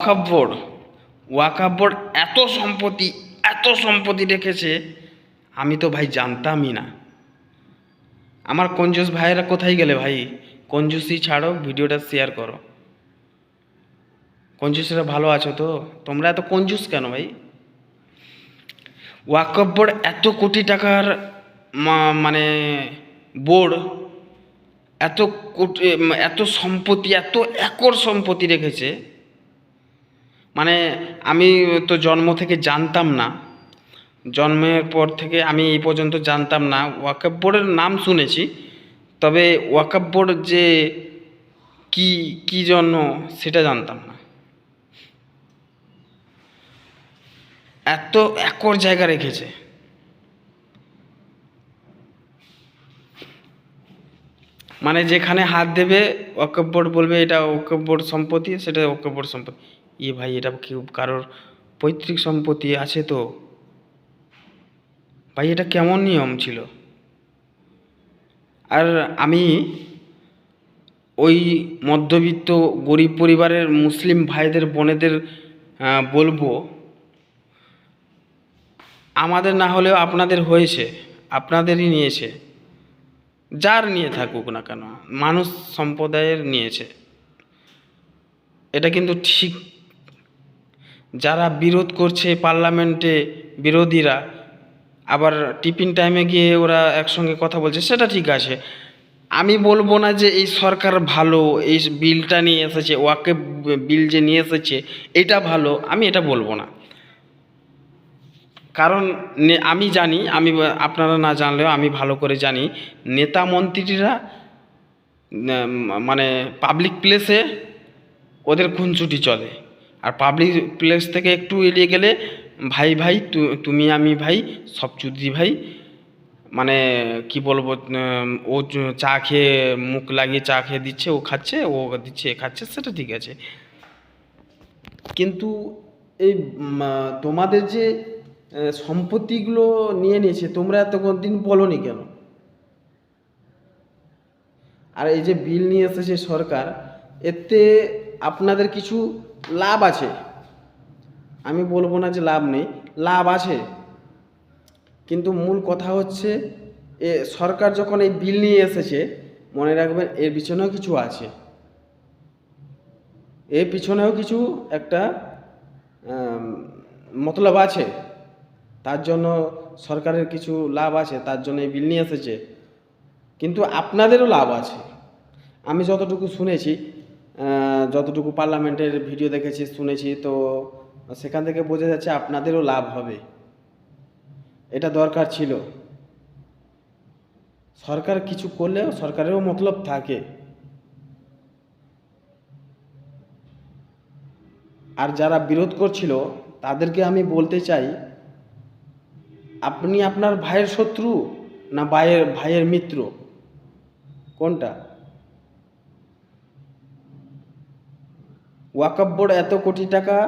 ওয়াকাফ board board এত সম্পত্তি এত সম্পত্তি রেখেছে, আমি তো ভাই জানতামই না। আমার কঞ্জুস ভাইয়েরা কোথায় গেলে ভাই? কঞ্জুসি ছাড়ো, ভিডিওটা শেয়ার করো। কঞ্জুসরা ভালো আছো তো? তোমরা এত কঞ্জুস কেন ভাই? ওয়াকফ বোর্ড এত কোটি টাকার মানে বোর্ড এত কোটি, এত সম্পত্তি, এত একর সম্পত্তি রেখেছে। মানে আমি তো জন্ম থেকে জানতাম না। জন্মের পর থেকে আমি এই পর্যন্ত জানতাম না। ওয়াকফ বোর্ডের নাম শুনেছি, তবে ওয়াকফ বোর্ড যে কি কি জন্য সেটা জানতাম না। এত একর জায়গা রেখেছে। মানে যেখানে হাত দেবে, ওয়াকফ বোর্ড বলবে এটা ওয়াকফ বোর্ড সম্পত্তি, সেটা ওয়াকফ বোর্ড সম্পত্তি। ই ভাই, এটা কি কারোর পৈতৃক সম্পত্তি আছে তো? ভাই, এটা কেমন নিয়ম ছিল? আর আমি ওই মধ্যবিত্ত গরিব পরিবারের মুসলিম ভাইদের, বোনেদের বলব, আমাদের না হলেও আপনাদের হয়েছে, আপনাদেরই নিয়েছে। যার নিয়ে থাকুক না কেন, মানুষ সম্প্রদায়ের নিয়েছে। এটা কিন্তু ঠিক যারা বিরোধ করছে পার্লামেন্টে বিরোধীরা, আবার টিফিন টাইমে গিয়ে ওরা একসঙ্গে কথা বলছে, সেটা ঠিক আছে। আমি বলব না যে এই সরকার ভালো, এই বিলটা নিয়ে এসেছে, ওয়াকে বিল যে নিয়ে এসেছে, এটা ভালো, আমি এটা বলব না। কারণ আমি জানি, আমি আপনারা না জানলেও আমি ভালো করে জানি, নেতা মন্ত্রীরা মানে পাবলিক প্লেসে ওদের খুনছুটি চলে। আর পাবলিক প্লেস থেকে একটু এড়িয়ে গেলে, ভাই ভাই তুমি, আমি, ভাই, সব চুদি ভাই মানে কি বলব ও চা খেয়ে মুখ লাগিয়ে চা খেয়ে দিচ্ছে, ও খাচ্ছে, ও দিচ্ছে, এ খাচ্ছে, সেটা ঠিক আছে। কিন্তু এই তোমাদের যে সম্পত্তিগুলো নিয়ে নিয়েছে, তোমরা এত দিন বলনি কেন? আর এই যে বিল নিয়ে এসেছে সরকার, এতে আপনাদের কিছু লাভ আছে। আমি বলব না যে লাভ নেই, লাভ আছে। কিন্তু মূল কথা হচ্ছে, এ সরকার যখন এই বিল নিয়ে এসেছে, মনে রাখবেন এর পিছনেও কিছু আছে। এর পিছনেও কিছু একটা মতলব আছে। তার জন্য সরকারের কিছু লাভ আছে, তার জন্য এই বিল নিয়ে এসেছে। কিন্তু আপনাদেরও লাভ আছে। আমি যতটুকু শুনেছি যতটুকু পার্লামেন্টের ভিডিও দেখেছি, শুনেছি, তো সেখান থেকে বোঝা যাচ্ছে আপনাদেরও লাভ হবে। এটা দরকার ছিল। সরকার কিছু করলেও সরকারেরও মতলব থাকে। আর যারা বিরোধ করছিল, তাদেরকে আমি বলতে চাই, আপনি আপনার ভাইয়ের শত্রু না ভাইয়ের ভাইয়ের মিত্র? কোনটা? ওয়াকফ বোর্ড এত কোটি টাকা,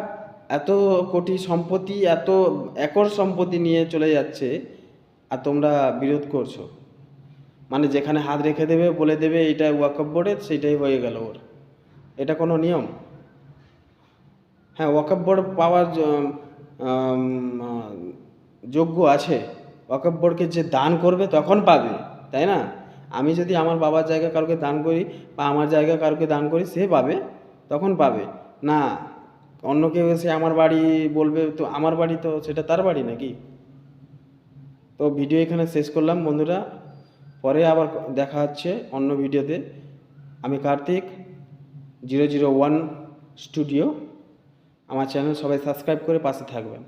এত কোটি সম্পত্তি, এত একর সম্পত্তি নিয়ে চলে যাচ্ছে, আর তোমরা বিরোধ করছ। মানে যেখানে হাত রেখে দেবে, বলে দেবে এইটা ওয়াকফ বোর্ডের সেইটাই হয়ে গেল ওর। এটা কোনো নিয়ম? হ্যাঁ ওয়াকফ বোর্ড পাওয়ার যোগ্য আছে। ওয়াকফ বোর্ডকে যে দান করবে তখন পাবে, তাই না? আমি যদি আমার বাবার জায়গা কাউকে দান করি বা আমার জায়গা কাউকে দান করি, সে পাবে। তখন পাবে। না, অন্য কেউ এসে আমার বাড়ি বলবে, তো আমার বাড়ি তো সেটা তার বাড়ি নাকি? তো ভিডিও এখানে শেষ করলাম বন্ধুরা। পরে আবার দেখা হচ্ছে অন্য ভিডিওতে। আমি Kartik, zero zero one studio. আমার চ্যানেল সবাই সাবস্ক্রাইব করে পাশে থাকবেন।